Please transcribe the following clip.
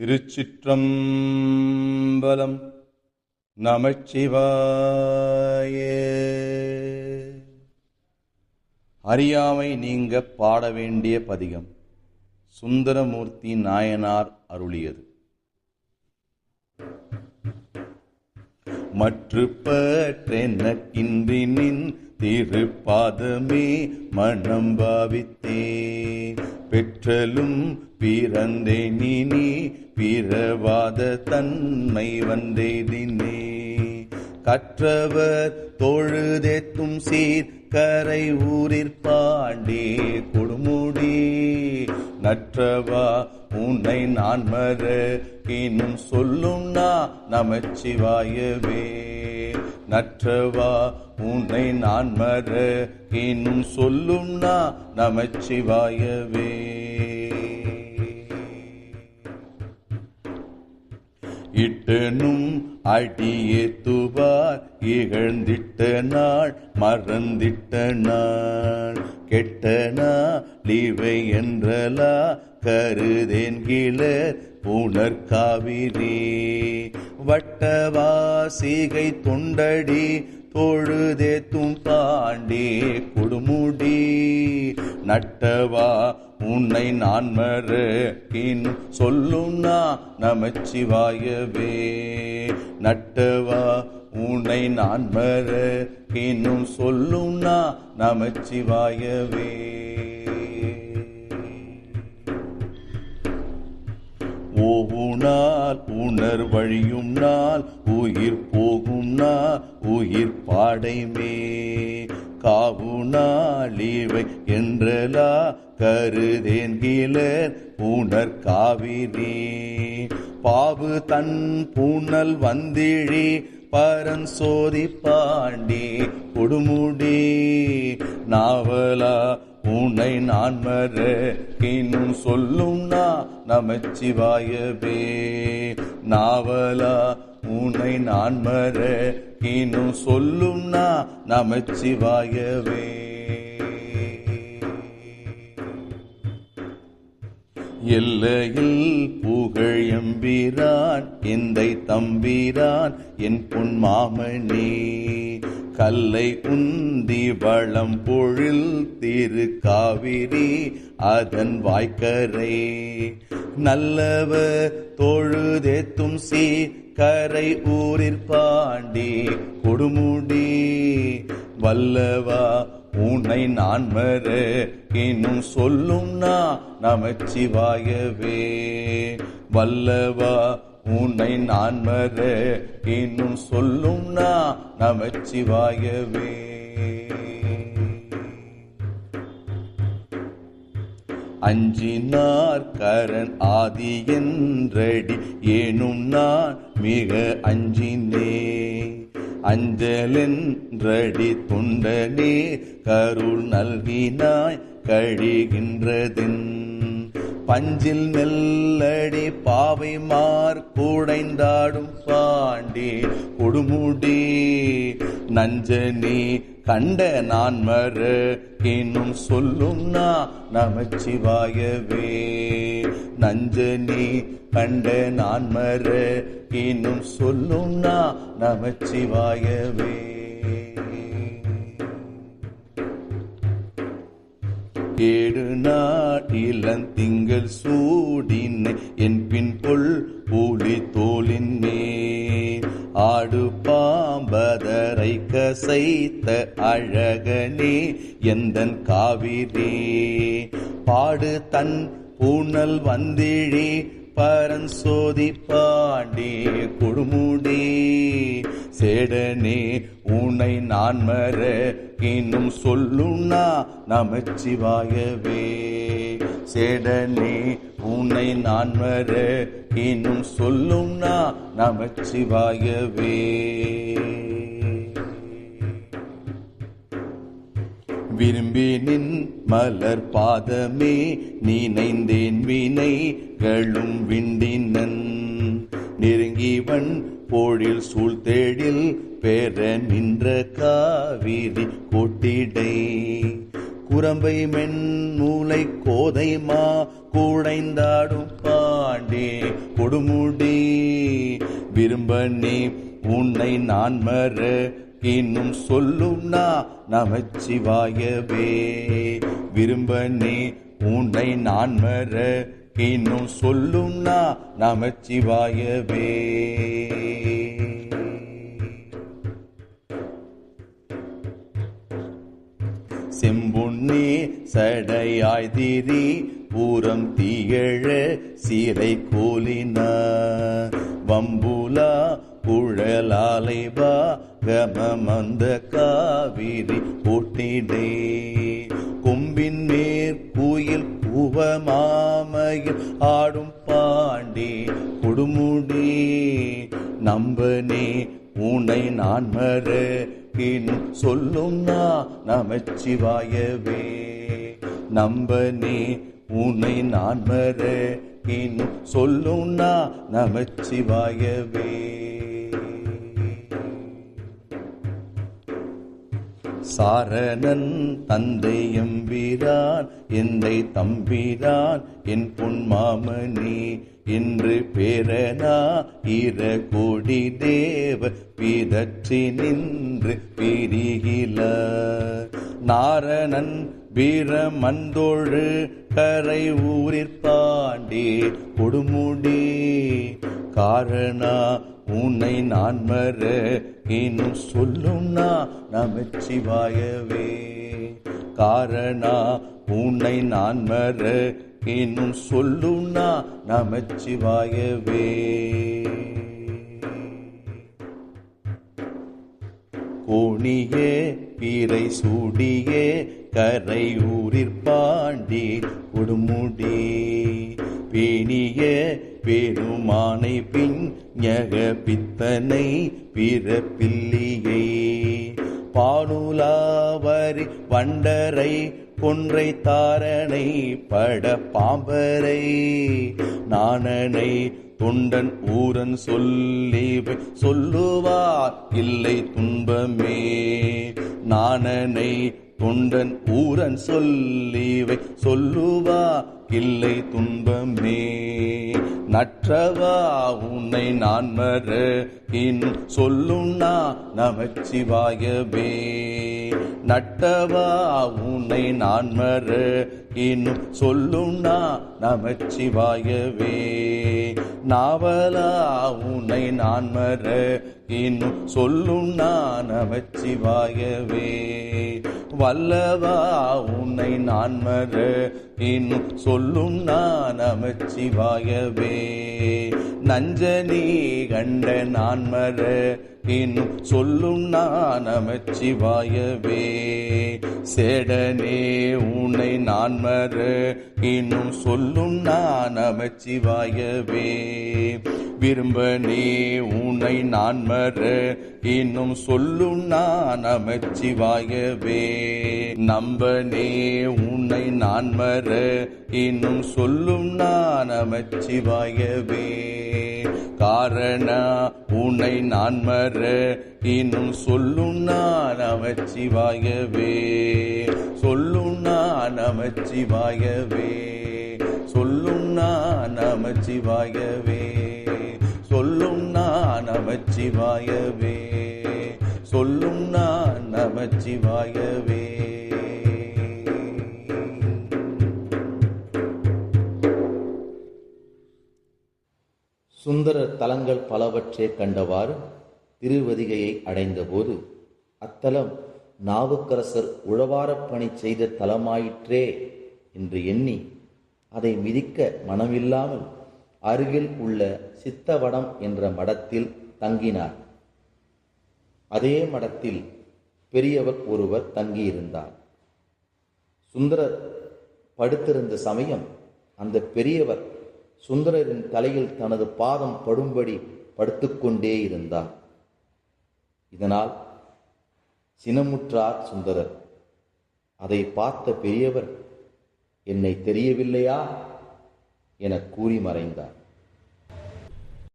திருச்சிற்றம்பலம் நமச்சிவாயே. அறியாமை நீங்க பாட வேண்டிய பதிகம் சுந்தரமூர்த்தி நாயனார் அருளியது. மற்று திருப்பாதமே மனம் பாவித்தே. பெற்றலும் பிறந்தேன் பிறவாத தன்மை வந்தேதினே. கற்றவர் தொழுதேத்தும் சீர் கரை ஊரிற் பாண்டே கொடுமுடி. நற்றவா உன்னை நான் மற இன்னும் சொல்லும் நான் நமச்சிவாயவே. நற்றவா உன்னை நான் மற இன்னும் சொல்லும் நான் நமச்சிவாயவே. இட்டனும் அடியேத்துவார் இகழ்ந்திட்ட நாள் மறந்திட்ட நாள். கெட்டனா லீவை என்றலா கருதேன் கீழர் புனர்காவிரி வட்டவாசிகை தொண்டடி தொழுதேத்தும் பாண்டி கொடுமுடி. நட்டவா உன்னை நான் மறக்கின். சொல்லுண்ணா நமச்சிவாயவே. நட்டவா உன்னை நான் மறக்கினும் சொல்லுண்ணா நமச்சிவாயவே. ஓவுனால் உணர் வழியும் நாள் உயிர் போகும் நாள் உயிர் பாடைமே. காவுனாலிவை என்றலா கருதேன் கீழர் உணர் காவிரி பாவு தன் பூனல் வந்திழி பரன் சோதி பாண்டி கொடுமுடி. நாவலா உன்னை நான் மற இன்னும் சொல்லும் நா நமச்சிவாயவே. நாவலா உன்னை நான் மற இன்னும் சொல்லும் நா நமச்சிவாயவே எல்லையில் புகழ் எம்பிரான் எந்தை தம்பிரான் என் பொன் மாமணி கல்லை உந்தி வளம் பொழில் திரு காவிரி அதன் வாய்க்கரை. நல்லவர் தொழுதேத்தும் சீ கரை ஊரிற் பாண்டி கொடுமுடி வல்லவா உன்னை நான் மற இன்னும் சொல்லும்னா நமச்சிவாயவே. வல்லவா உன்னை நான் மற இன்னும் சொல்லும்னா நமச்சிவாயவே. அஞ்சினார் கரண் ஆதி என்றடி ஏனும் நான் மிக அஞ்சினே. அஞ்சலென்றடி துண்டனே கருள் நல்கினாய் கழிகின்றதின். பஞ்சில் மெல்லடி பாவை மார் கூடைந்தாடும் பாண்டி கொடுமுடி நஞ்சனே கண்ட நான் மறு இன்னும் சொல்லும் நமச்சிவாயவே. நஞ்சனி கண்ட நான் மறு இன்னும் சொல்லும் நமச்சிவாயவே. ஏடு நாட்டிலன் திங்கள் சூ கசைத்த அழகனே எந்தன் காவிரே? பாடு தன் பூனல் வந்திழே பரன் சோதி பாண்டி கொடுமுடி. சேடனே உன்னை நான் மற இன்னும் சொல்லுண்ணா நமச்சிவாயவே. சேடனே உன்னை நான் மற இன்னும் சொல்லுண்ணா நமச்சிவாயவே. விரும்பினின் மலர் பாதமே நீனைந்தேன் வினைகளும் விண்டினன். நெருங்கிவன் போழில் சூழ்தேடில் பெற நின்ற காவிரி கொட்டிடை. குரம்பை மென் மூளை கோதை மா கூடைந்தாடும் பாண்டே கொடுமுடி. விரும்ப நீ உன்னை நான் மற இன்னும் சொல்லுண்ணா நான் நமச்சிவாயவே. விரும்பனே உன்னை நான் மற. இன்னும் சொல்லும் நமச்சிவாயவே. செம்புண்ணே சடையாய் திரி. பூரம் தீயழ சீரை கோலின. வம்புலா குழலாலைபா கமமந்த காவிரி போட்டிடே கொம்பின் மேற்கூயில் பூவமாமையில் ஆடும் பாண்டே கொடுமுடி நம்பனே உன்னை நான் மறக்கின் இன்னும் சொல்லும் நான் நமச்சிவாயவே. நம்பனே உன்னை நான் மறக்கின் இன்னும் சொல்லும் நான் நமச்சிவாயவே. சாரணன் தந்தை எம்பிரான் எந்தை தம்பிரான் என் பொன்மாமணி. என்று பேரனா ஈர கோடி தேவ பீதற்றி நின்று பிரிகில நாரணன் வீரமந்தோழு கரை ஊரிற்பாண்டி கொடுமுடி. காரணா உன்னை நான் மற இன்னும் சொல்லும்னா நமச்சிவாயவே. காரணா உன்னை நான் மற இன்னும் சொல்லும்னா நமச்சிவாயவே. கோணியே பீரை சூடியே கரை ஊரிற்பாண்டி கொடுமுடி. பேணிய பெருமானை பிஞக பித்தனை பிறப்பில்லியே. பானுலாவரி வண்டரை பொன்றை தாரணை பட பாம்பரை. நாணனை தொண்டன் ஊரன் சொல்லி சொல்லுவார் இல்லை துன்பமே. நாணனை தொண்டன் ஊரன் சொல்லிவை சொல்லுவா இல்லை துன்பமே. நற்றவா உன்னை நான் மற இன்னும் சொல்லும் நமச்சிவாயவே நட்டவா உன்னை நான் மற இன்னும் சொல்லும் நமச்சிவாயவே. நாவலா உன்னை நான் மற இன்னும் சொல்லும் நமச்சிவாயவே. வல்லவா உன்னை நான் மற இன்னும் சொல்லும் நான் அமைச்சிவாயவே நஞ்சனி கண்ட நான் மற இன்னும் சொல்லும் நான் அமைச்சிவாயவே சேடனே உன்னை நான் மற இன்னும் சொல்லும் நான் நமச்சிவாயவே விரும்பனே உன்னை நான் மற இன்னும் சொல்லும் நான் நமச்சிவாயவே நம்பனே உன்னை நான் மற இன்னும் சொல்லும் நான் நமச்சிவாயவே காரண உன்னை நான் மற இன்னும் சொல்லும் நான் நமச்சிவாயவே சொல்லுண்ணா நமச்சிவாயவே. சொல்லுண்ணா நமச்சிவாயவே. சொல்லுண்ணா நமச்சிவாயவே. சொல்லுண்ணா நமச்சிவாயவே. சுந்தர தலங்கள் பலவற்றை கண்டவாறு திருவதிகையை அடைந்தபோது அத்தலம் நாவுக்கரசர் உழவாரப் பணி செய்த தலமாயிற்றே என்று எண்ணி அதை மிதிக்க மனமில்லாமல் அருகில் உள்ள சித்தவடம் என்ற மடத்தில் தங்கினார். அதே மடத்தில் பெரியவர் ஒருவர் தங்கியிருந்தார். சுந்தரர் படுத்திருந்த சமயம் அந்த பெரியவர் சுந்தரரின் தலையில் தனது பாதம் படும்படி படுத்துக்கொண்டே இருந்தார். இதனால் சினமுற்றார் சுந்தரர். அதை பார்த்த பெரியவர் என்னை தெரியவில்லையா? எனக் கூறி மறைந்தார்.